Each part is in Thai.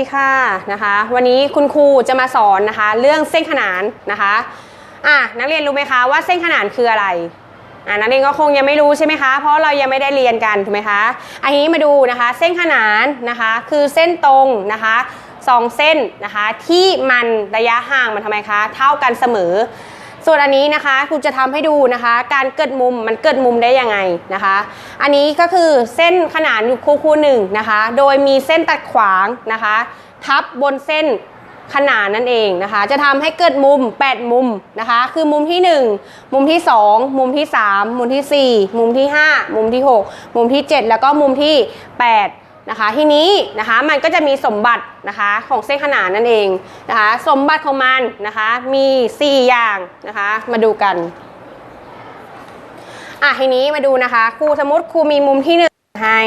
สวัสดีค่ะนะคะวันนี้คุณครูจะมาสอนนะคะ เรื่องเส้นขนานนะคะอะนักเรียนรู้ไหมคะว่าเส้นขนานคืออะไรอะนักเรียนก็คงยังไม่รู้ใช่ไหมคะ เพราะเรายังไม่ได้เรียนกันถูกไหมคะอันนี้มาดูนะคะ เส้นขนานนะคะ คือเส้นตรงนะคะสองเส้นนะคะ ที่มันระยะห่างมันทำไมคะ เท่ากันเสมอ ส่วนอันนี้นะคะครูจะทำให้ดูนะคะ การเกิดมุมมันเกิดมุมได้ยังไงนะคะ อันนี้ก็คือเส้นขนานอยู่คู่คู่หนึ่งนะคะ โดยมีเส้นตัดขวางนะคะ ทับบนเส้นขนานนั่นเองนะคะ จะทำให้เกิดมุม 8 มุมนะคะ คือมุมที่ 1 มุมที่ 2 มุมที่ 3 มุมที่ 4 มุมที่ 5 มุมที่ 6 มุมที่ 7 แล้วก็มุมที่ 8 นะคะทีนี้นะคะมันก็จะมีสมบัตินะคะของเส้นขนานนั่นเองนะคะสมบัติของมันนะคะมี 4 อย่างนะคะมาดูกันอะทีนี้มาดูนะคะครูสมมติครูมีมุมที่หนึ่งให้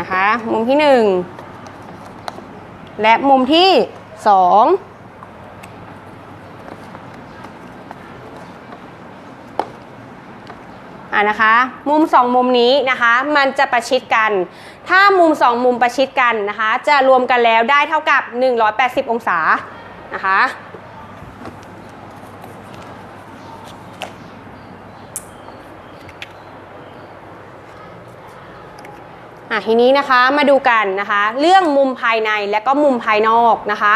นะคะมุมที่หนึ่งและมุมที่สอง อ่านะคะ มุมสองมุมนี้นะคะ มันจะประชิดกัน ถ้ามุมสองมุมประชิดกันนะคะ จะรวมกันแล้วได้เท่ากับ 180 องศานะคะ อะทีนี้นะคะมาดูกันนะคะ เรื่องมุมภายในและก็มุมภายนอกนะคะ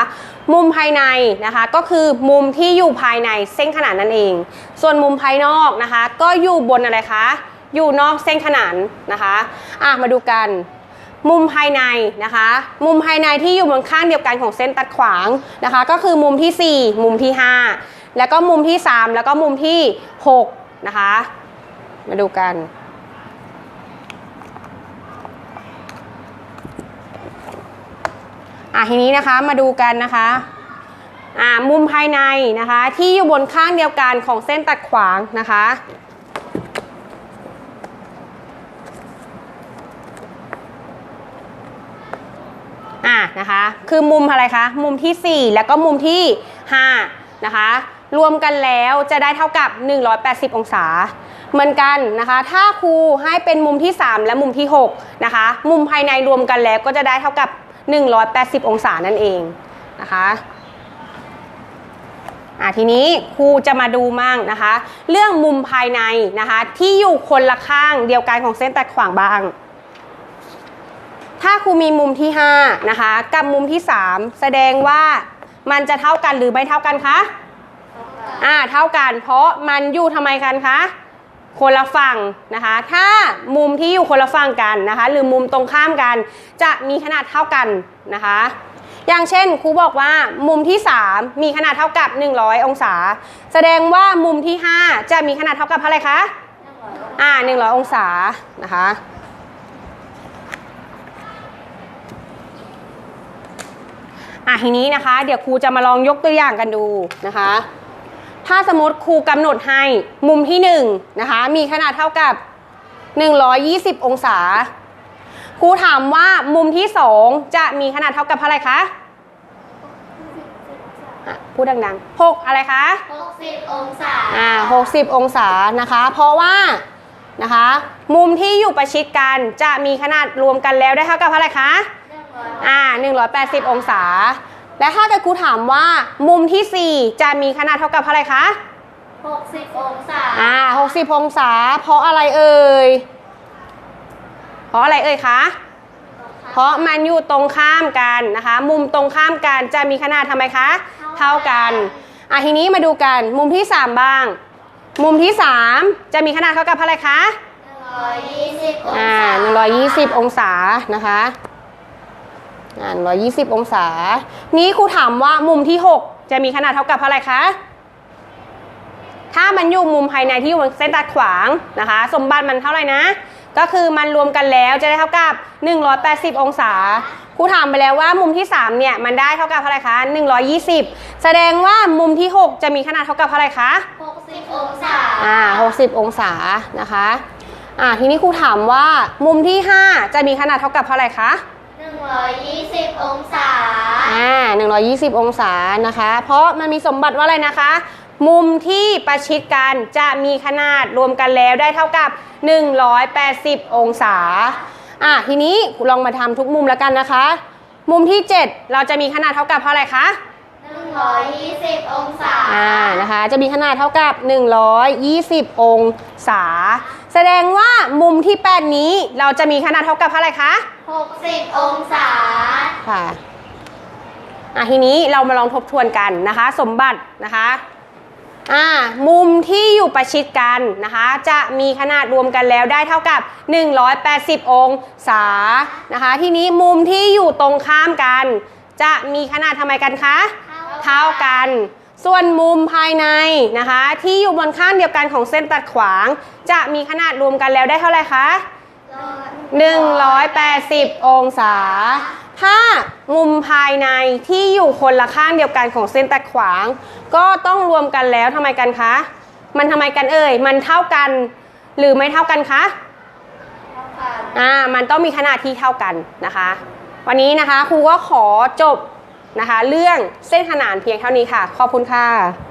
มุมภายในนะคะก็คือมุมที่อยู่ภายในเส้นขนานนั่นเอง ส่วนมุมภายนอกนะคะ ก็อยู่บนอะไรคะอยู่นอกเส้นขนานนะคะอะมาดูกัน มุมภายในนะคะ มุมภายในที่อยู่บนข้างเดียวกันของเส้นตัดขวางนะคะ ก็คือมุมที่ 4 มุมที่ 5 แล้วก็มุมที่ 3 แล้วก็มุมที่6นะคะ มาดูกัน อะทีนี้นะคะมาดูกันนะคะอ่ามุมภายในนะคะ ที่อยู่บนข้างเดียวกันของเส้นตัดขวางนะคะอะนะคะ คือมุมอะไรคะ มุมที่ 4 แล้วก็มุมที่ 5 นะคะ รวมกันแล้วจะได้เท่ากับ 180 องศา เหมือนกันนะคะ ถ้าครูให้เป็นมุมที่ 3 และมุมที่ 6 นะคะ มุมภายในรวมกันแล้วก็จะได้เท่ากับ 180 องศานั่นเองนะคะอะทีนี้ครูจะมาดูมั่งนะคะ เรื่องมุมภายในนะคะ ที่อยู่คนละข้างเดียวกันของเส้นตัดขวางบาง ถ้าครูมีมุมที่5นะคะกับมุมที่ 3 แสดงว่ามันจะเท่ากันหรือไม่เท่ากันคะอ่าเท่ากัน เพราะมันอยู่ทำไมกันคะ คนละฝั่งนะคะ ถ้ามุมที่อยู่คนละฝั่งกันนะคะ หรือมุมตรงข้ามกัน จะมีขนาดเท่ากันนะคะ อย่างเช่นครูบอกว่ามุมที่ 3 มีขนาดเท่ากับ 100 องศา แสดงว่ามุมที่ 5 จะมีขนาดเท่ากับเท่าไหร่คะอ่า100 องศานะคะอะทีนี้นะคะ เดี๋ยวครูจะมาลองยกตัวอย่างกันดูนะคะ ถ้าสมมติครูกำหนดให้มุมที่1นนะคะมีขนาดเท่ากับ 120 องศา ครูถามว่ามุมที่ 2 จะมีขนาดเท่ากับเท่าไหร่คะอะพูดดังๆ 6 อะไรคะ 60 องศา อ่า 60 องศานะคะ เพราะว่านะคะ มุมที่อยู่ประชิดกันจะมีขนาดรวมกันแล้วได้เท่ากับเท่าไหร่คะ อ่า 180 องศา และถ้าเกิดครูถามว่ามุมที่ 4 จะมีขนาดเท่ากับเท่าไหร่คะ 60 องศา อ่า 60 องศา เพราะอะไรเอ่ย เพราะอะไรเอ่ยคะ เพราะมันอยู่ตรงข้ามกันนะคะ มุมตรงข้ามกันจะมีขนาดทำไมคะ เท่ากัน อะทีนี้มาดูกันมุมที่ 3 บ้าง มุมที่ 3 จะมีขนาดเท่ากับเท่าไหร่คะ120 องอ่าศา120 องศานะคะ อ่า120 องศา นี้ครูถามว่ามุมที่ 6 จะมีขนาดเท่ากับเท่าไหร่คะ ถ้ามันอยู่มุมภายในที่อยู่บนเส้นตัดขวางนะคะ สมบัติมันเท่าไหร่นะ ก็คือมันรวมกันแล้วจะได้เท่ากับ 180 องศาครูถามไปแล้วว่ามุมที่ 3 เนี่ยมันได้เท่ากับเท่าไหร่คะ 120 แสดงว่ามุมที่ 6 จะมีขนาดเท่ากับเท่าไหร่คะ 60 องศา อ่า 60 องศานะคะ อ่า ทีนี้ครูถามว่ามุมที่ 5 จะมีขนาดเท่ากับเท่าไหร่คะ 120 องศา อ่า120 องศานะคะ เพราะมันมีสมบัติว่าอะไรนะคะ มุมที่ประชิดกันจะมีขนาดรวมกันแล้วได้เท่ากับ 180 องศา อะทีนี้ลองมาทำทุกมุมแล้วกันนะคะ มุมที่ 7 เราจะมีขนาดเท่ากับเท่าไหร่คะ หนึ่งร้อยยี่สิบองศาอ่านะคะจะมีขนาดเท่ากับ 120 องศา แสดงว่ามุมที่ 8 นี้เราจะมีขนาดเท่ากับเท่าไหร่คะหกสิบองศาค่ะอะทีนี้เรามาลองทบทวนกันนะคะ สมบัตินะคะอ่ามุมที่อยู่ประชิดกันนะคะ จะมีขนาดรวมกันแล้วได้เท่ากับ 180 องศานะคะ ทีนี้มุมที่อยู่ตรงข้ามกัน จะมีขนาดทำไมกันคะ เท่ากัน ส่วนมุมภายในนะคะ ที่อยู่บนข้างเดียวกันของเส้นตัดขวาง จะมีขนาดรวมกันแล้วได้เท่าไหร่คะ180 องศา ถ้ามุมภายในที่อยู่คนละข้างเดียวกันของเส้นตัดขวาง ก็ต้องรวมกันแล้วทำไมกันคะ มันทำไมกันเอ่ย มันเท่ากัน หรือไม่เท่ากันคะอ่า มันต้องมีขนาดที่เท่ากันนะคะ วันนี้นะคะครูก็ขอจบ นะคะ เรื่องเส้นขนานเพียงเท่านี้ค่ะ ขอบคุณค่ะ